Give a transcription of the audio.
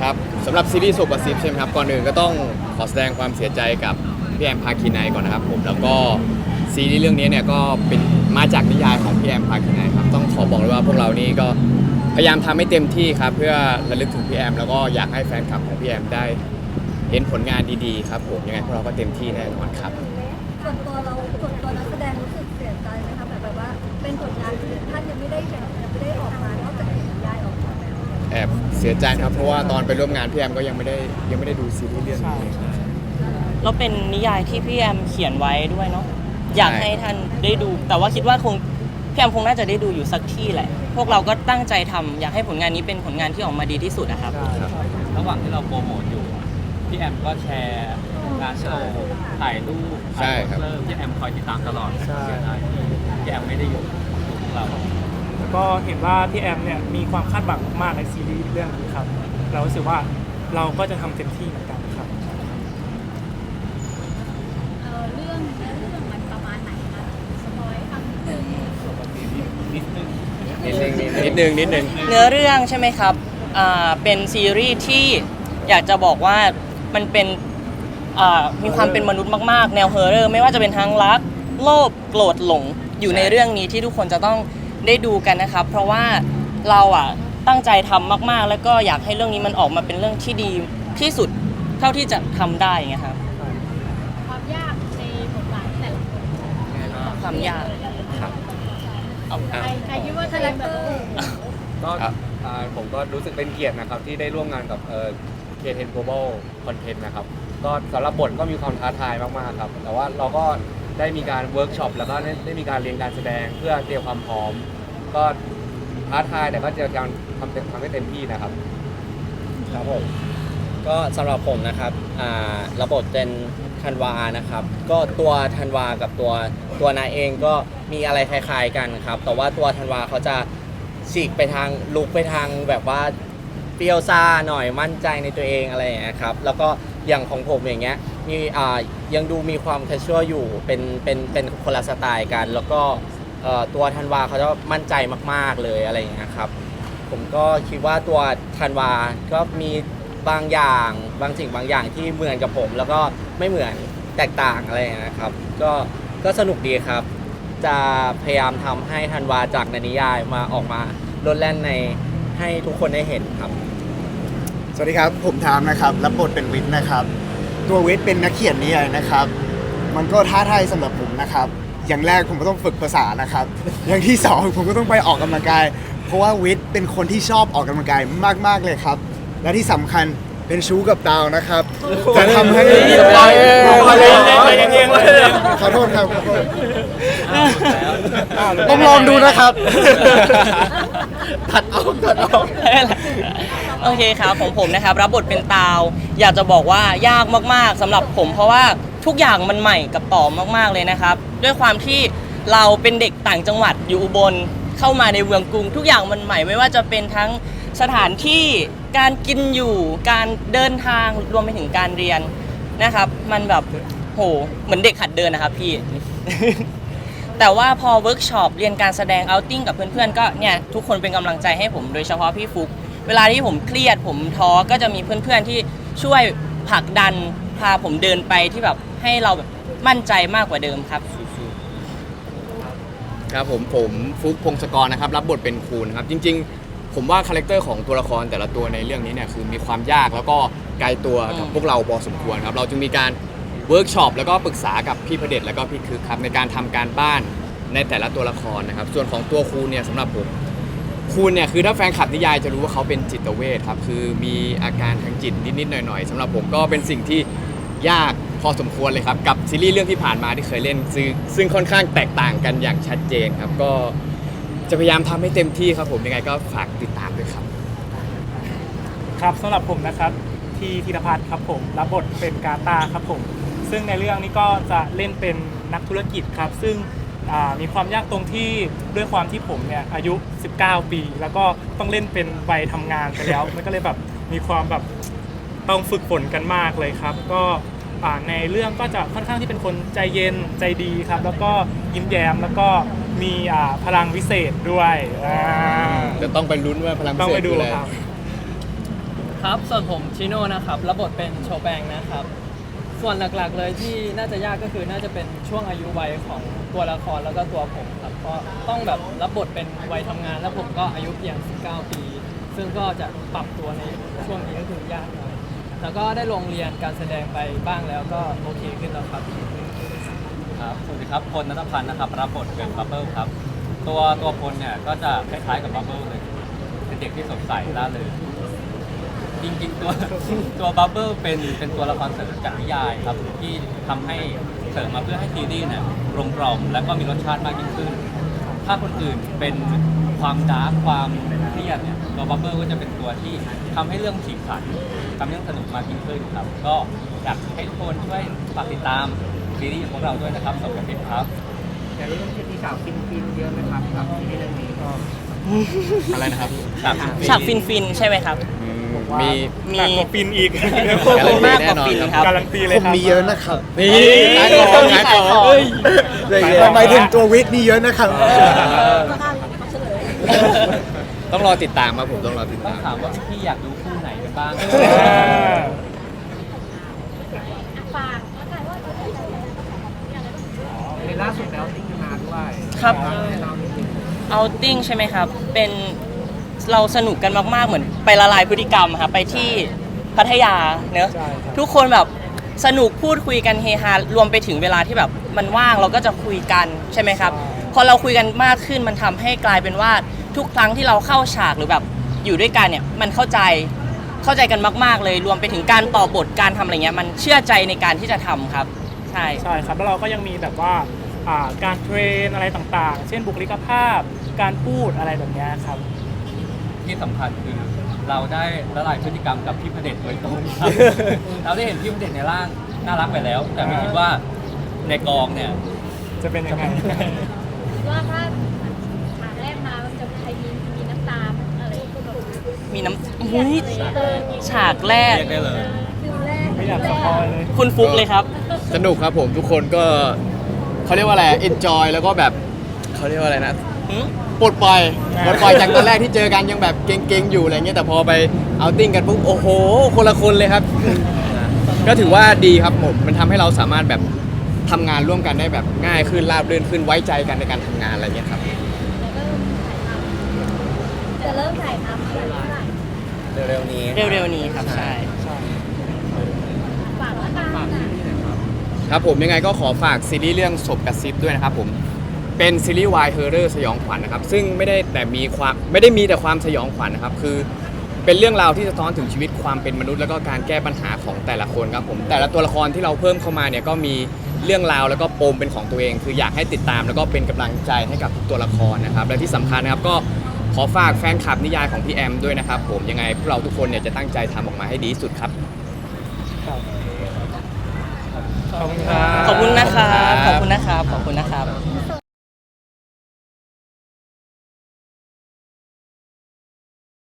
ครับสำหรับซีรีส์โซกซิปใช่ไหมครับก่อนอื่นก็ต้องขอแสดงความเสียใจกับพี่แอมพาคีไนก่อนนะครับผมแล้วก็ซีรีส์เรื่องนี้เนี่ยก็เป็นมาจากนิยายของพี่แอมพาคีไนครับต้องขอบอกเลยว่าพวกเรานี่ก็พยายามทำให้เต็มที่ครับเพื่อระลึกถึงพี่แอมแล้วก็อยากให้แฟนคลับของพี่แอมได้ เห็นผลงานดีๆครับผมยังไงพวกเราก็เต็มที่แน่นอนครับ ส่วนตัวเราส่วนตัวนักแสดงรู้สึกเสียใจไหมคะแบบแบบว่าเป็นผลงานที่ท่านยังไม่ได้แบบ แล้วแอบเสียใจนะครับ เพราะว่าตอนไปร่วมงานพี่แอมก็ยังไม่ได้ยังไม่ได้ดูซีรีส์เรื่องนี้ แล้วเป็นนิยายที่พี่แอมเขียนไว้ด้วยเนาะอยากให้ท่านได้ดู แต่ว่าคิดว่าคงพี่แอมคงน่าจะได้ดูอยู่สักที่แหละ พวกเราก็ตั้งใจทำอยากให้ผลงานนี้เป็นผลงานที่ออกมาดีที่สุดนะครับ ระหว่างที่เราโปรโมทอยู่อะพี่แอมก็แชร์งานโชว์ถ่ายรูปใช่ครับถ่ายโปสเตอพี่แอมคอยติดตามตลอดเสียดายที่พี่แอมไม่ได้อยู่กับพวกเราแล้ว ก็เห็นว่าพี่แอมเนี่ยมีความคาดหวังมากๆในซีรีส์เรื่องนี้ครับ เรารู้สึกว่าเราก็จะทำเต็มที่เหมือนกันครับ เออเรื่องเนื้อเรื่องมันประมาณไหนคะสปอยคำนึงนิดนึงนิดนึงนิดนึงนิดนึงเนื้อเรื่องใช่ไหมครับอ่าเป็นซีรีส์ที่อยากจะบอกว่ามันเป็นอ่ามีความเป็นมนุษย์มากๆ แนวเฮอร์เรอร์ไม่ว่าจะเป็นทั้งรัก โลภ โกรธ หลง อยู่ในใช่เรื่องนี้ที่ทุกคนจะต้อง ได้ดูกันนะครับ เพราะว่าเราอะตั้งใจทำมากๆ แล้วก็อยากให้เรื่องนี้มันออกมาเป็นเรื่องที่ดีที่สุดเท่าที่จะทำได้ไงครับความยากในบทบาทแต่ละคนความยากอะใครคิดว่าคาแรคเตอร์ก็ครับอ่าผมก็รู้สึกเป็นเกียรตินะครับที่ได้ร่วมงานกับเอ่อ K10 Global Content นะครับก็สำหรับบทก็มีความท้าทายมากๆครับ แต่ว่าเราก็ ได้มีการเวิร์กช็อปแล้วก็ได้ได้มีการเรียนการแสดงเพื่อเตรียมความพร้อม ก็ท้าทายแต่ก็จะการทำเต็มทำให้เต็มที่นะครับ ครับผมก็สำหรับผมนะครับอ่าระบบเป็นธันวานะครับ ก็ตัวธันวากับตัวตัวนายเองก็มีอะไรคล้ายๆกันครับ แต่ว่าตัวธันวาเขาจะฉีกไปทางลุกไปทางแบบว่าเปรี้ยวซ่าหน่อยมั่นใจในตัวเองอะไรอย่างเงี้ยครับ แล้วก็อย่างของผมอย่างเงี้ยมีอ่า ยังดูมีความแคชชวลอยู่เป็นเป็นเป็นคนละสไตล์กัน แล้วก็เอ่อตัวธันวาเขาจะมั่นใจมาก ๆเลยอะไรอย่างเงี้ยครับ ผมก็คิดว่าตัวธันวาก็มีบางอย่างบางสิ่งบางอย่างที่เหมือนกับผม แล้วก็ไม่เหมือนแตกต่างอะไรอย่างเงี้ยนะครับก็ก็สนุกดีครับ จะพยายามทำให้ธันวาจากในนิยายมาออกมาลดแล่นในให้ทุกคนได้เห็นครับ สวัสดีครับ ผมทามนะครับ รับบทเป็นวิทย์นะครับ ตัววิทย์เป็นนักเขียนนิยายนะครับ มันก็ท้าทายสำหรับผมนะครับ อย่างแรกผมก็ต้องฝึกภาษานะครับ อย่างที่สองผมก็ต้องไปออกกำลังกาย เพราะว่าวิทย์เป็นคนที่ชอบออกกำลังกายมากๆเลยครับ และที่สำคัญเป็นชู้กับดาวนะครับ จะทำให้สปอยขอโทษครับขอโทษต้องลองดูนะครับ ตัดออกตัดออก โอเคครับของผมนะครับรับบทเป็นตาว อยากจะบอกว่ายากมากๆสำหรับผมเพราะว่าทุกอย่างมันใหม่กับต่อมากๆเลยนะครับ ด้วยความที่เราเป็นเด็กต่างจังหวัดอยู่อุบลเข้ามาในเมืองกรุง ทุกอย่างมันใหม่ไม่ว่าจะเป็นทั้งสถานที่การกินอยู่การเดินทางรวมไปถึงการเรียนนะครับ มันแบบโหเหมือนเด็กหัดเดินนะครับพี่ แต่ว่าพอเวิร์กช็อปเรียนการแสดงเอาติ้งกับเพื่อนๆก็เนี่ยทุกคนเป็นกำลังใจให้ผมโดยเฉพาะพี่ฟุก เวลาที่ผมเครียดผมท้อก็จะมีเพื่อนๆที่ช่วยผลักดันพาผมเดินไปที่แบบให้เราแบบมั่นใจมากกว่าเดิมครับครับผมผมฟุกพงศกรนะครับรับบทเป็นครูนะครับจริง ๆ ผมว่าคาแรคเตอร์ของตัวละครแต่ละตัวในเรื่องนี้เนี่ยคือมีความยากแล้วก็ไกลตัวกับอืมพวกเราพอสมควรครับเราจึงมีการเวิร์กช็อปแล้วก็ปรึกษากับพี่พระเดชแล้วก็พี่คึกครับในการทำการบ้านในแต่ละตัวละครนะครับส่วนของตัวครูเนี่ยสำหรับผม ครูเนี่ยคือถ้าแฟนคลับนิยายจะรู้ว่าเขาเป็นจิตเวชครับคือมีอาการทางจิตนิดๆหน่อยๆสำหรับผมก็เป็นสิ่งที่ยากพอสมควรเลยครับ กับซีรีส์เรื่องที่ผ่านมาที่เคยเล่นซึ่งซึ่งค่อนข้างแตกต่างกันอย่างชัดเจนครับก็จะพยายามทำให้เต็มที่ครับผมยังไงก็ฝากติดตามด้วยครับ ครับสำหรับผมนะครับทีธีรพัฒน์ครับผมรับบทเป็นกาตาครับผม ซึ่งในเรื่องนี้ก็จะเล่นเป็นนักธุรกิจครับ ซึ่ง อ่ามีความยากตรงที่ด้วยความที่ผมเนี่ยอายุ 19 ปี แล้วก็ต้องเล่นเป็นวัยทำงานไปแล้ว มันก็เลยแบบมีความแบบต้องฝึกฝนกันมากเลยครับ ก็อ่าในเรื่องก็จะค่อนข้างที่เป็นคนใจเย็นใจดีครับ แล้วก็ยิ้มแย้มแล้วก็มีอ่าพลังวิเศษด้วยอ่าเดี๋ยวต้องไปลุ้นว่าพลังพิต้องเศไปษดูคืออะไรครับ ครับ ส่วนผมชิโน่นะครับ รับบทเป็นโชแปงนะครับ ส่วนหลักๆเลยที่น่าจะยากก็คือน่าจะเป็นช่วงอายุวัยของตัวละครแล้วก็ตัวผมครับเพราะต้องแบบรับบทเป็นวัยทำงาน แล้วผมก็อายุเพียง 19 ปี ซึ่งก็จะปรับตัวในช่วงนี้ก็คือยากหน่อยแล้วก็ได้ลงเรียนการแสดงไปบ้างแล้วก็โอเคขึ้นแล้วครับ ครับสวัสดีครับพลนัทพันธ์นะครับรับบทเป็นบับเบิลครับ ตัวตัวพลเนี่ยก็จะคล้ายๆกับบับเบิลเลยเป็นเด็กที่สดใสร่าเริง จริงๆ ตัวตัวบับเบิลเป็นเป็นตัวละครเสริมจากนิยายครับที่ทำให้เสริมมาเพื่อให้ซีรีส์เนี่ยกลมกล่อมและก็มีรสชาติมากยิ่งขึ้น ถ้าคนอื่นเป็นความดาร์กความเครียดเนี่ยตัวบับเบิลก็จะเป็นตัวที่ทำให้เรื่องฉีกสันทำให้เรื่องสนุกมากยิ่งขึ้นครับ ก็อยากให้ทุกคนช่วยฝากติดตามซีรีส์ของพวกเราด้วยนะครับสองกับติดครับอะไรนะครับ ฉากฟินฟินๆใช่ไหมครับ อืมมี มี หนักกว่าฟินอีกขอบคุณมากกว่าฟินครับ การันตีเลยผมครับ มีเยอะนะครับนี่ขายของขายของเฮ้ยหมายถึงตัววิทย์นี่เยอะนะครับต้องรอติดตามครับผมต้องรอติดต้องตาม ถามว่าพี่อยากดูคู่ไหนกันบ้างฝากแล้วกันว่าเราจะได้อะไรบ้างในล่าสุดแล้วติ๊กมาด้วยครับเอาติ้งใช่ไหมครับ เป็น เราสนุกกันมากๆเหมือนไปละลายพฤติกรรมครับไปที่พัทยาเนอะใช่ครับ ทุกคนแบบสนุกพูดคุยกันเฮฮารวมไปถึงเวลาที่แบบมันว่างเราก็จะคุยกันใช่ไหมครับ พอเราคุยกันมากขึ้นมันทำให้กลายเป็นว่าทุกครั้งที่เราเข้าฉากหรือแบบอยู่ด้วยกันเนี่ยมันเข้าใจเข้าใจกันมาก ๆ เลยรวมไปถึงการต่อบทการทำอะไรเงี้ยมันเชื่อใจในการที่จะทำครับ ใช่ ใช่ครับแล้วเราก็ยังมีแบบว่าอ่าการเทรนอะไรต่างๆ เช่นบุคลิกภาพ การพูดอะไรแบบเนี้ยครับ ที่สำคัญคือเราได้ละลายพฤติกรรมกับพี่พระเดชโดยตรงครับ เราได้เห็นพี่พระเดชในร่างน่ารักไปแล้ว แต่ไม่คิดว่าในกองเนี่ย จะเป็นยังไงว่าถ้าฉากแรกมามันจะใครมีมีน้ำตาอะไรก็แบบมีน้ำอุ๊ยฉากแรก เรียกได้เลย ฟิลแรกไม่อยากสปอยเลย คุณฟุกเลยครับ สนุกครับผมทุกคนก็เขาเรียกว่าอะไร enjoy แล้วก็แบบเขาเรียกว่าอะไรนะ หืม ปลดปล่อยปลดปล่อยจากตอนแรกที่เจอกันยังแบบเก่งๆอยู่อะไรเงี้ยแต่พอไปเอาติ้งกันปุ๊บโอ้โห คนละคนเลยครับ ก็ถือว่าดีครับผมมันทำให้เราสามารถแบบทำงานร่วมกันได้แบบง่ายขึ้นราบรื่นขึ้นไว้ใจกันในการทำงานอะไรเงี้ยครับจะเริ่มถ่ายทำเมื่อไหร่เร็วๆนี้เร็วๆนี้ครับใช่ ฝากแล้วกันนะครับผมยังไงก็ขอฝากซีรีส์เรื่องศพกระซิบด้วยนะครับผม เป็นซีรีส์วายเฮอร์เรอร์สยองขวัญนะครับ ซึ่งไม่ได้แต่มีความไม่ได้มีแต่ความสยองขวัญนะครับ คือเป็นเรื่องราวที่สะท้อนถึงชีวิตความเป็นมนุษย์แล้วก็การแก้ปัญหาของแต่ละคนครับผม แต่ละตัวละครที่เราเพิ่มเข้ามาเนี่ยก็มีเรื่องราวแล้วก็ปมเป็นของตัวเอง คืออยากให้ติดตามแล้วก็เป็นกำลังใจให้กับทุกตัวละครนะครับ และที่สำคัญนะครับก็ขอฝากแฟนคลับนิยายของพี่แอมด้วยนะครับผมยังไงพวกเราทุกคนเนี่ยจะตั้งใจทำออกมาให้ดีที่สุดครับขอบคุณครับขอบคุณนะครับขอบคุณนะครับขอบคุณนะครับ